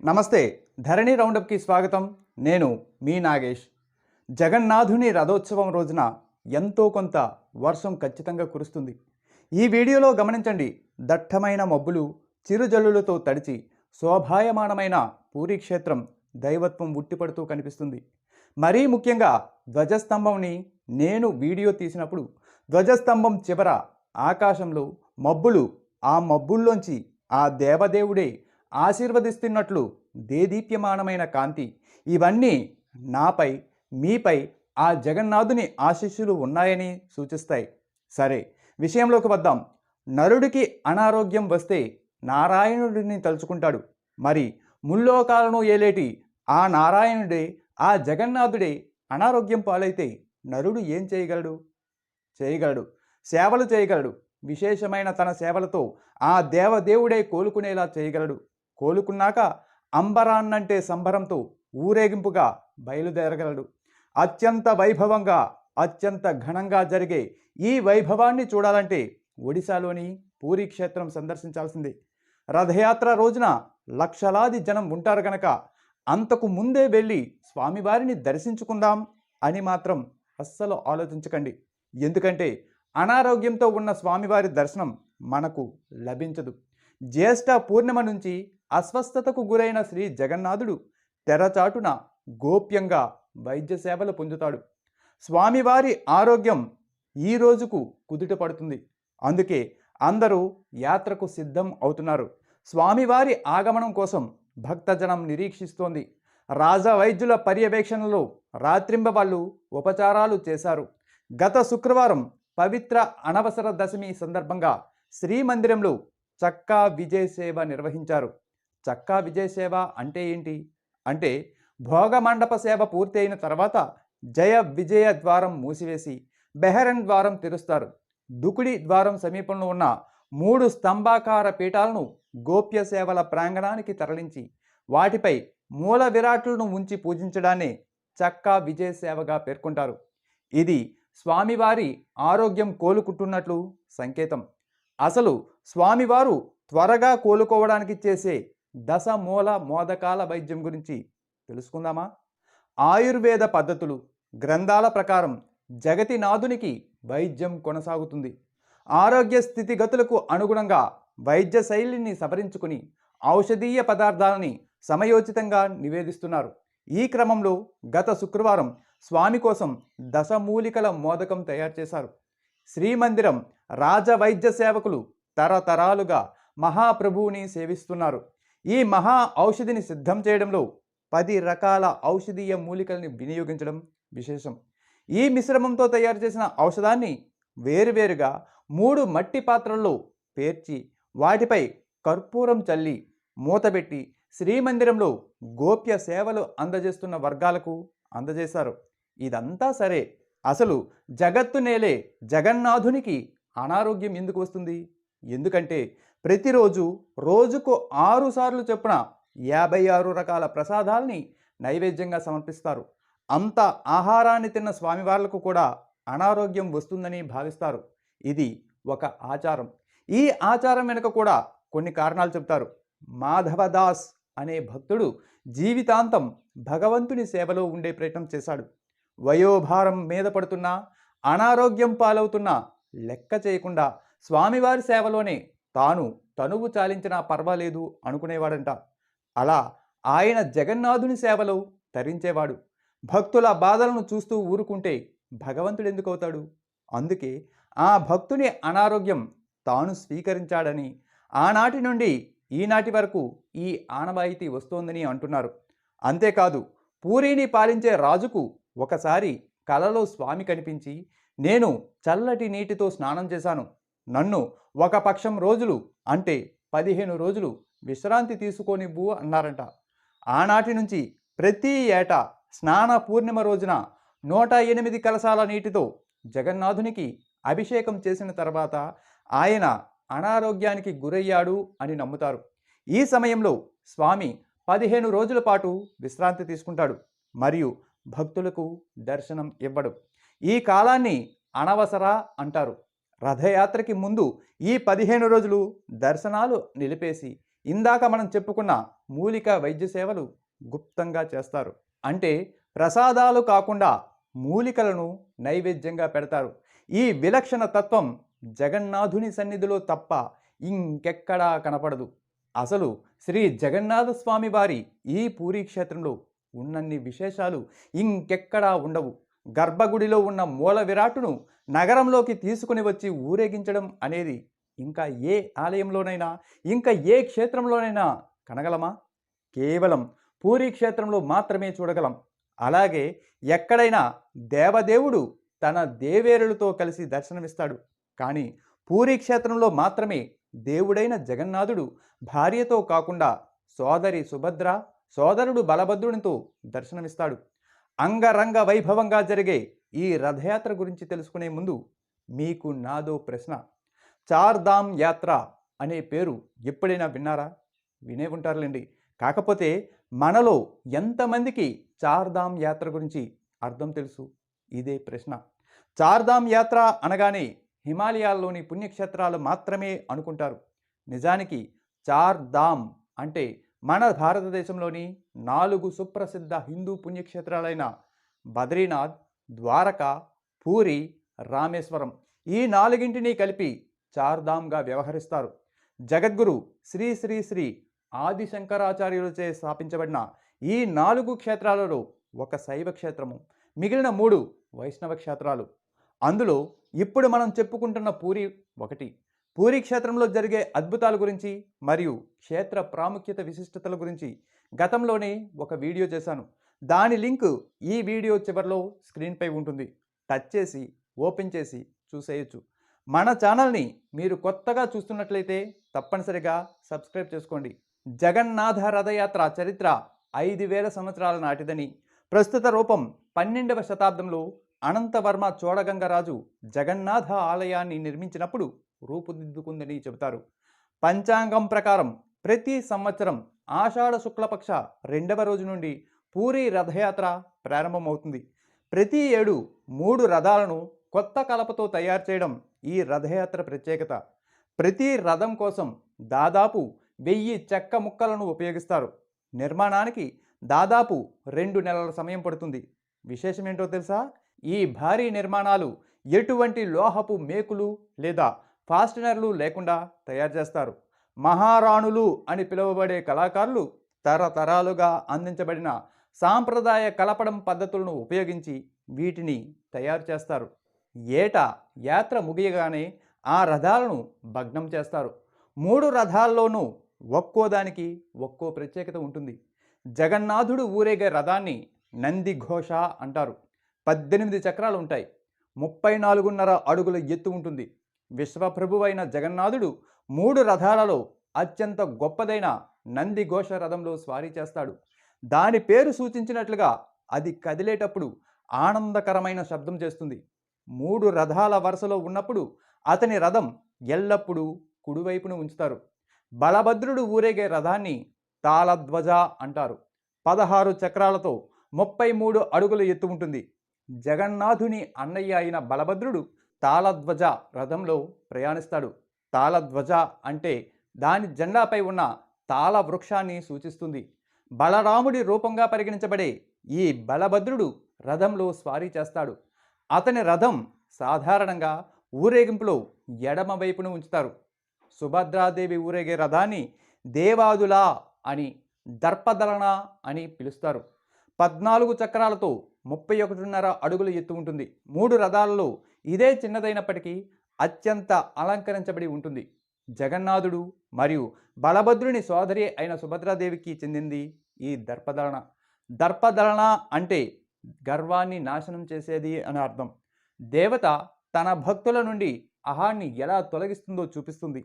నమస్తే ధరణి రౌండప్కి స్వాగతం. నేను మీ నాగేష్. జగన్నాథుని రథోత్సవం రోజున ఎంతో కొంత వర్షం ఖచ్చితంగా కురుస్తుంది. ఈ వీడియోలో గమనించండి దట్టమైన మబ్బులు చిరుజల్లులతో తడిచి శోభాయమానమైన పూరి క్షేత్రం దైవత్వం ఉట్టిపడుతూ కనిపిస్తుంది. మరీ ముఖ్యంగా ధ్వజస్తంభంని నేను వీడియో తీసినప్పుడు ధ్వజస్తంభం చివర ఆకాశంలో మబ్బులు ఆ మబ్బుల్లోంచి ఆ దేవదేవుడే ఆశీర్వదిస్తున్నట్లు దేదీప్యమానమైన కాంతి. ఇవన్నీ నాపై మీపై ఆ జగన్నాథుని ఆశీస్సులు ఉన్నాయని సూచిస్తాయి. సరే విషయంలోకి వద్దాం. నరుడికి అనారోగ్యం వస్తే నారాయణుడిని తలుచుకుంటాడు. మరి ముల్లోకాలను ఏలేటి ఆ నారాయణుడే ఆ జగన్నాథుడే అనారోగ్యం పాలైతే నరుడు ఏం చేయగలడు? చేయగలడు. సేవలు చేయగలడు. విశేషమైన తన సేవలతో ఆ దేవదేవుడే కోలుకునేలా చేయగలడు. కోలుకున్నాక అంబరాన్నంటే సంబరంతో ఊరేగింపుగా బయలుదేరగలడు. అత్యంత వైభవంగా అత్యంత ఘనంగా జరిగే ఈ వైభవాన్ని చూడాలంటే ఒడిశాలోని పూరి క్షేత్రం సందర్శించాల్సిందే. రథయాత్ర రోజున లక్షలాది జనం ఉంటారు గనక అంతకు ముందే వెళ్ళి స్వామివారిని దర్శించుకుందాం అని మాత్రం అస్సలు ఆలోచించకండి. ఎందుకంటే అనారోగ్యంతో ఉన్న స్వామివారి దర్శనం మనకు లభించదు. జ్యేష్ఠ పూర్ణిమ నుంచి అస్వస్థతకు గురైన శ్రీ జగన్నాథుడు తెరచాటున గోప్యంగా వైద్య సేవలు పొందుతాడు. స్వామివారి ఆరోగ్యం ఈ రోజుకు కుదుట పడుతుంది. అందుకే అందరూ యాత్రకు సిద్ధం అవుతున్నారు. స్వామివారి ఆగమనం కోసం భక్తజనం నిరీక్షిస్తోంది. రాజా వైద్యుల పర్యవేక్షణలో రాత్రింబవళ్ళు ఉపచారాలు చేశారు. గత శుక్రవారం పవిత్ర అనవసర దశమి సందర్భంగా శ్రీమందిరంలో చక్కా విజయ సేవ నిర్వహించారు. చక్కా విజయ సేవ అంటే ఏంటి? అంటే భోగమండప సేవ పూర్తయిన తర్వాత జయ విజయ ద్వారం మూసివేసి బెహరన్ ద్వారం తెరుస్తారు. దుకుడి ద్వారం సమీపంలో ఉన్న మూడు స్తంభాకార పీఠాలను గోప్య సేవల ప్రాంగణానికి తరలించి వాటిపై మూల విరాట్లను ఉంచి పూజించడాన్ని చక్కా విజయ సేవగా పేర్కొంటారు. ఇది స్వామివారి ఆరోగ్యం కోలుకుంటున్నట్లు సంకేతం. అసలు స్వామివారు త్వరగా కోలుకోవడానికి చేసే దశ మూల మోదకాల వైద్యం గురించి తెలుసుకుందామా? ఆయుర్వేద పద్ధతులు గ్రంథాల ప్రకారం జగతినాథునికి వైద్యం కొనసాగుతుంది. ఆరోగ్య స్థితిగతులకు అనుగుణంగా వైద్య శైలిని సవరించుకుని ఔషధీయ పదార్థాలని సమయోచితంగా నివేదిస్తున్నారు. ఈ క్రమంలో గత శుక్రవారం స్వామి కోసం దశమూలికల మోదకం తయారు చేశారు. శ్రీమందిరం రాజవైద్య సేవకులు తరతరాలుగా మహాప్రభువుని సేవిస్తున్నారు. ఈ మహా ఔషధిని సిద్ధం చేయడంలో పది రకాల ఔషధీయ మూలికల్ని వినియోగించడం విశేషం. ఈ మిశ్రమంతో తయారు చేసిన ఔషధాన్ని వేరువేరుగా మూడు మట్టి పాత్రల్లో పేర్చి వాటిపై కర్పూరం చల్లి మూతబెట్టి శ్రీమందిరంలో గోప్య సేవలు అందజేస్తున్న వర్గాలకు అందజేశారు. ఇదంతా సరే. అసలు జగత్తు నేలే జగన్నాథునికి అనారోగ్యం ఎందుకు వస్తుంది? ఎందుకంటే ప్రతిరోజు రోజుకు ఆరు సార్లు చొప్పున యాభై ఆరు రకాల ప్రసాదాల్ని నైవేద్యంగా సమర్పిస్తారు. అంత ఆహారాన్ని తిన్న స్వామివార్లకు కూడా అనారోగ్యం వస్తుందని భావిస్తారు. ఇది ఒక ఆచారం. ఈ ఆచారం వెనుక కూడా కొన్ని కారణాలు చెప్తారు మాధవదాస్ అనే భక్తుడు జీవితాంతం భగవంతుని సేవలో ఉండే ప్రయత్నం చేశాడు. వయోభారం మీద పడుతున్నా అనారోగ్యం పాలవుతున్నా లెక్క చేయకుండా స్వామివారి సేవలోనే తాను తనువు చాలించినా పర్వాలేదు అనుకునేవాడంట. అలా ఆయన జగన్నాథుని సేవలో తరించేవాడు. భక్తుల బాధలను చూస్తూ ఊరుకుంటే భగవంతుడు ఎందుకు అవుతాడు అందుకే ఆ భక్తుని అనారోగ్యం తాను స్వీకరించాడని ఆనాటి నుండి ఈనాటి వరకు ఈ ఆనవాయితీ వస్తోందని అంటున్నారు. అంతేకాదు పూరీని పాలించే రాజుకు ఒకసారి కలలో స్వామి కనిపించి నేను చల్లటి నీటితో స్నానం చేశాను. నన్ను ఒక పక్షం రోజులు అంటే పదిహేను రోజులు విశ్రాంతి తీసుకోనివ్వు అన్నారంట. ఆనాటి నుంచి ప్రతి ఏటా స్నాన పూర్ణిమ రోజున నూట ఎనిమిది కలశాల నీటితో జగన్నాథునికి అభిషేకం చేసిన తర్వాత ఆయన అనారోగ్యానికి గురయ్యాడు అని నమ్ముతారు. ఈ సమయంలో స్వామి పదిహేను రోజుల పాటు విశ్రాంతి తీసుకుంటాడు. మరియు భక్తులకు దర్శనం ఇవ్వడు. ఈ కాలాన్ని అనవసర అంటారు. రథయాత్రకి ముందు ఈ పదిహేను రోజులు దర్శనాలు నిలిపేసి ఇందాక మనం చెప్పుకున్న మూలిక వైద్య సేవలు గుప్తంగా చేస్తారు. అంటే ప్రసాదాలు కాకుండా మూలికలను నైవేద్యంగా పెడతారు. ఈ విలక్షణ తత్వం జగన్నాథుని సన్నిధిలో తప్ప ఇంకెక్కడా కనపడదు. అసలు శ్రీ జగన్నాథ స్వామి వారి ఈ పూరీ క్షేత్రంలో ఉన్నన్ని విశేషాలు ఇంకెక్కడా ఉండవు. గర్భగుడిలో ఉన్న మూల విరాటును నగరంలోకి తీసుకుని వచ్చి ఊరేగించడం అనేది ఇంకా ఏ ఆలయంలోనైనా ఇంకా ఏ క్షేత్రంలోనైనా కనగలమా? కేవలం పూరీ క్షేత్రంలో మాత్రమే చూడగలం. అలాగే ఎక్కడైనా దేవదేవుడు తన దేవేరులతో కలిసి దర్శనమిస్తాడు. కానీ పూరీ క్షేత్రంలో మాత్రమే దేవుడైన జగన్నాథుడు భార్యతో కాకుండా సోదరి సుభద్ర సోదరుడు బలభద్రునితో దర్శనమిస్తాడు. అంగరంగ వైభవంగా జరిగే ఈ రథయాత్ర గురించి తెలుసుకునే ముందు మీకు నాదో ప్రశ్న. చార్ధామ్ యాత్ర అనే పేరు ఎప్పుడైనా విన్నారా? వినే ఉంటారులేండి. కాకపోతే మనలో ఎంతమందికి చార్ధామ్ యాత్ర గురించి అర్థం తెలుసు? ఇదే ప్రశ్న. చార్ధామ్ యాత్ర అనగానే హిమాలయాల్లోని పుణ్యక్షేత్రాలు మాత్రమే అనుకుంటారు. నిజానికి చార్ధామ్ అంటే మన భారతదేశంలోని నాలుగు సుప్రసిద్ధ హిందూ పుణ్యక్షేత్రాలైన బద్రీనాథ్ ద్వారక పూరి రామేశ్వరం ఈ నాలుగింటిని కలిపి చార్ధామ్గా వ్యవహరిస్తారు. జగద్గురు శ్రీ శ్రీ శ్రీ ఆదిశంకరాచార్యులచే స్థాపించబడిన ఈ నాలుగు క్షేత్రాలలో ఒక శైవ క్షేత్రము. మిగిలిన మూడు వైష్ణవ క్షేత్రాలు. అందులో ఇప్పుడు మనం చెప్పుకుంటున్న పూరి ఒకటి. పూరి క్షేత్రంలో జరిగే అద్భుతాల గురించి మరియు క్షేత్ర ప్రాముఖ్యత విశిష్టతల గురించి గతంలోనే ఒక వీడియో చేశాను. దాని లింక్ ఈ వీడియో చివరిలో స్క్రీన్పై ఉంటుంది. టచ్ చేసి ఓపెన్ చేసి చూసేయచ్చు. మన ఛానల్ని మీరు కొత్తగా చూస్తున్నట్లయితే తప్పనిసరిగా సబ్స్క్రైబ్ చేసుకోండి. జగన్నాథ రథయాత్ర చరిత్ర ఐదు వేల సంవత్సరాల నాటిదని ప్రస్తుత రూపం పన్నెండవ శతాబ్దంలో అనంతవర్మ చోడగంగరాజు జగన్నాథ ఆలయాన్ని నిర్మించినప్పుడు రూపుదిద్దుకుందని చెబుతారు. పంచాంగం ప్రకారం ప్రతి సంవత్సరం ఆషాఢ శుక్లపక్ష రెండవ రోజు నుండి పూరి రథయాత్ర ప్రారంభమవుతుంది. ప్రతి ఏడు మూడు రథాలను కొత్త కలపతో తయారు చేయడం ఈ రథయాత్ర ప్రత్యేకత. ప్రతి రథం కోసం దాదాపు వెయ్యి చెక్క ముక్కలను ఉపయోగిస్తారు. నిర్మాణానికి దాదాపు రెండు నెలల సమయం పడుతుంది. విశేషం ఏంటో తెలుసా? ఈ భారీ నిర్మాణాలు ఎటువంటి లోహపు మేకులు లేదా ఫాస్టనర్లు లేకుండా తయారు చేస్తారు. మహారాణులు అని పిలువబడే కళాకారులు తరతరాలుగా అందించబడిన సాంప్రదాయ కలపడం పద్ధతులను ఉపయోగించి వీటిని తయారు చేస్తారు. ఏటా యాత్ర ముగియగానే ఆ రథాలను భగ్నం చేస్తారు. మూడు రథాల్లోనూ ఒక్కో దానికి ఒక్కో ప్రత్యేకత ఉంటుంది. జగన్నాథుడు ఊరేగే రథాన్ని నంది ఘోష అంటారు. పద్దెనిమిది చక్రాలు ఉంటాయి. ముప్పై నాలుగున్నర అడుగుల ఎత్తు ఉంటుంది. విశ్వప్రభువైన జగన్నాథుడు మూడు రథాలలో అత్యంత గొప్పదైన నందిఘోష రథంలో స్వారీ చేస్తాడు. దాని పేరు సూచించినట్లుగా అది కదిలేటప్పుడు ఆనందకరమైన శబ్దం చేస్తుంది. మూడు రథాల వరుసలో ఉన్నప్పుడు అతని రథం ఎల్లప్పుడూ కుడివైపున ఉంచుతారు. బలభద్రుడు ఊరేగే రథాన్ని తాళధ్వజ అంటారు. పదహారు చక్రాలతో ముప్పై మూడు అడుగుల ఎత్తు ఉంటుంది. జగన్నాథుని అన్నయ్య అయిన బలభద్రుడు తాళధ్వజ రథంలో ప్రయాణిస్తాడు. తాళధ్వజ అంటే దాని జెండాపై ఉన్న తాళ వృక్షాన్ని సూచిస్తుంది. బలరాముడి రూపంగా పరిగణించబడే ఈ బలభద్రుడు రథంలో స్వారీ చేస్తాడు. అతని రథం సాధారణంగా ఊరేగింపులో ఎడమ వైపును ఉంచుతారు. సుభద్రాదేవి ఊరేగే రథాన్ని దేవాదులా అని దర్పదలన అని పిలుస్తారు. పద్నాలుగు చక్రాలతో ముప్పై ఒకటిన్నర అడుగుల ఎత్తు ఉంటుంది. మూడు రథాలలో ఇదే చిన్నదైనప్పటికీ అత్యంత అలంకరించబడి ఉంటుంది. జగన్నాథుడు మరియు బలభద్రుని సోదరి అయిన సుభద్రాదేవికి చెందింది ఈ దర్పదళన దర్పదళన అంటే గర్వాన్ని నాశనం చేసేది అని అర్థం. దేవత తన భక్తుల నుండి అహాన్ని ఎలా తొలగిస్తుందో చూపిస్తుంది.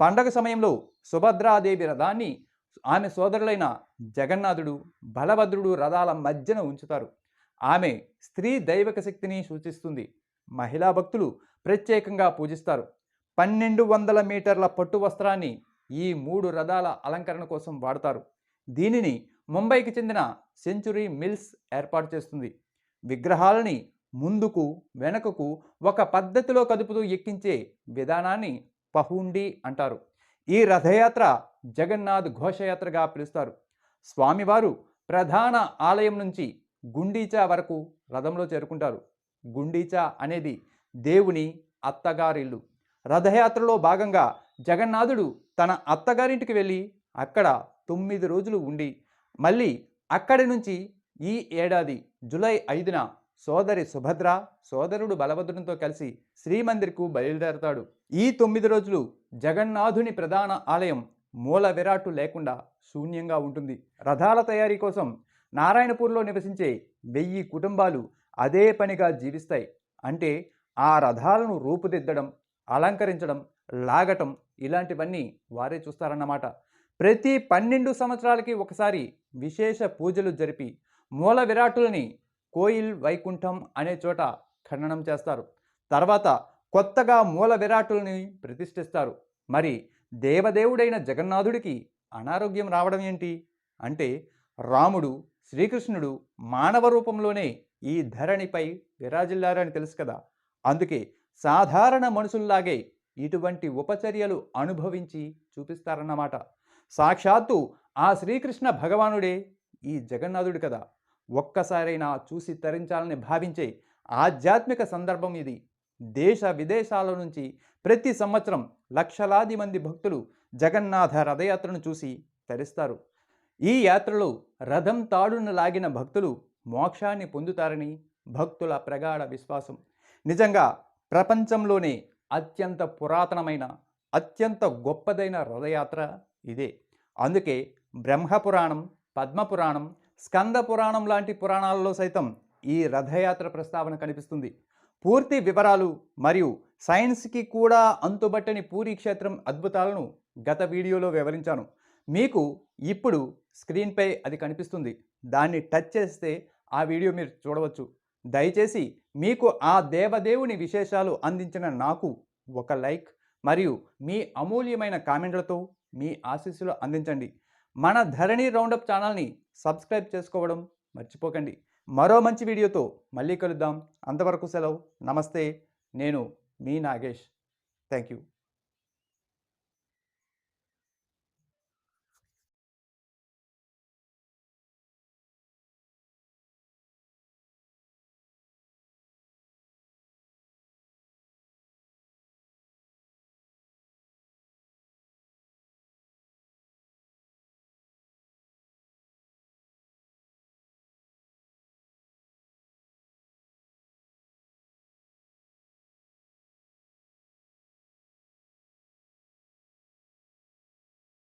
పండగ సమయంలో సుభద్రాదేవి రథాన్ని ఆమె సోదరులైన జగన్నాథుడు బలభద్రుడు రథాల మధ్యన ఉంచుతారు. ఆమె స్త్రీ దైవక శక్తిని సూచిస్తుంది. మహిళా భక్తులు ప్రత్యేకంగా పూజిస్తారు. పన్నెండు వందల మీటర్ల పట్టు వస్త్రాన్ని ఈ మూడు రథాల అలంకరణ కోసం వాడతారు. దీనిని ముంబైకి చెందిన సెంచురీ మిల్స్ ఏర్పాటు చేస్తుంది. విగ్రహాలని ముందుకు వెనుకకు ఒక పద్ధతిలో కదుపుతూ ఎక్కించే విధానాన్ని పహుండి అంటారు. ఈ రథయాత్ర జగన్నాథ్ ఘోషయాత్రగా పిలుస్తారు. స్వామివారు ప్రధాన ఆలయం నుంచి గుండీచా వరకు రథంలో చేరుకుంటారు. గుండీచా అనేది దేవుని అత్తగారిల్లు. రథయాత్రలో భాగంగా జగన్నాథుడు తన అత్తగారింటికి వెళ్ళి అక్కడ తొమ్మిది రోజులు ఉండి మళ్ళీ అక్కడి నుంచి ఈ ఏడాది జూలై ఐదున సోదరి సుభద్ర సోదరుడు బలభద్రునితో కలిసి శ్రీమందిర్కు బయలుదేరతాడు. ఈ తొమ్మిది రోజులు జగన్నాథుని ప్రధాన ఆలయం మూల విరాటు లేకుండా శూన్యంగా ఉంటుంది. రథాల తయారీ కోసం నారాయణపూర్లో నివసించే వెయ్యి కుటుంబాలు అదే పనిగా జీవిస్తాయి. అంటే ఆ రథాలను రూపుదిద్దడం అలంకరించడం లాగటం ఇలాంటివన్నీ వారే చూస్తారన్నమాట. ప్రతి పన్నెండు సంవత్సరాలకి ఒకసారి విశేష పూజలు జరిపి మూల విరాటులని కోయిల్ వైకుంఠం అనే చోట ఖండనం చేస్తారు. తర్వాత కొత్తగా మూల విరాటుల్ని ప్రతిష్ఠిస్తారు. మరి దేవదేవుడైన జగన్నాథుడికి అనారోగ్యం రావడం ఏంటి? అంటే రాముడు శ్రీకృష్ణుడు మానవ రూపంలోనే ఈ ధరణిపై విరాజిల్లారని తెలుసు కదా! అందుకే సాధారణ మనుషుల్లాగే ఇటువంటి ఉపచర్యలు అనుభవించి చూపిస్తారన్నమాట. సాక్షాత్తు ఆ శ్రీకృష్ణ భగవానుడే ఈ జగన్నాథుడు కదా! ఒక్కసారైనా చూసి తరించాలని భావించే ఆధ్యాత్మిక సందర్భం ఇది. దేశ విదేశాల నుంచి ప్రతి సంవత్సరం లక్షలాది మంది భక్తులు జగన్నాథ రథయాత్రను చూసి తరిస్తారు. ఈ యాత్రలో రథం తాడును లాగిన భక్తులు మోక్షాన్ని పొందుతారని భక్తుల ప్రగాఢ విశ్వాసం. నిజంగా ప్రపంచంలోనే అత్యంత పురాతనమైన అత్యంత గొప్పదైన రథయాత్ర ఇదే. అందుకే బ్రహ్మపురాణం పద్మపురాణం స్కంద పురాణం లాంటి పురాణాలలో సైతం ఈ రథయాత్ర ప్రస్తావన కనిపిస్తుంది. పూర్తి వివరాలు మరియు సైన్స్కి కూడా అంతుబట్టని పూరి క్షేత్రం అద్భుతాలను గత వీడియోలో వివరించాను. మీకు ఇప్పుడు స్క్రీన్పై అది కనిపిస్తుంది. దాన్ని టచ్ చేస్తే ఆ వీడియో మీరు చూడవచ్చు. దయచేసి మీకు ఆ దేవదేవుని విశేషాలు అందించిన నాకు ఒక లైక్ మరియు మీ అమూల్యమైన కామెంట్లతో మీ ఆశీస్సులు అందించండి. మన ధరణి రౌండప్ ఛానల్ని సబ్స్క్రైబ్ చేసుకోవడం మర్చిపోకండి. మరో మంచి వీడియోతో మళ్ళీ కలుద్దాం. అంతవరకు సెలవు. నమస్తే. నేను మీ నాగేష్. Thank you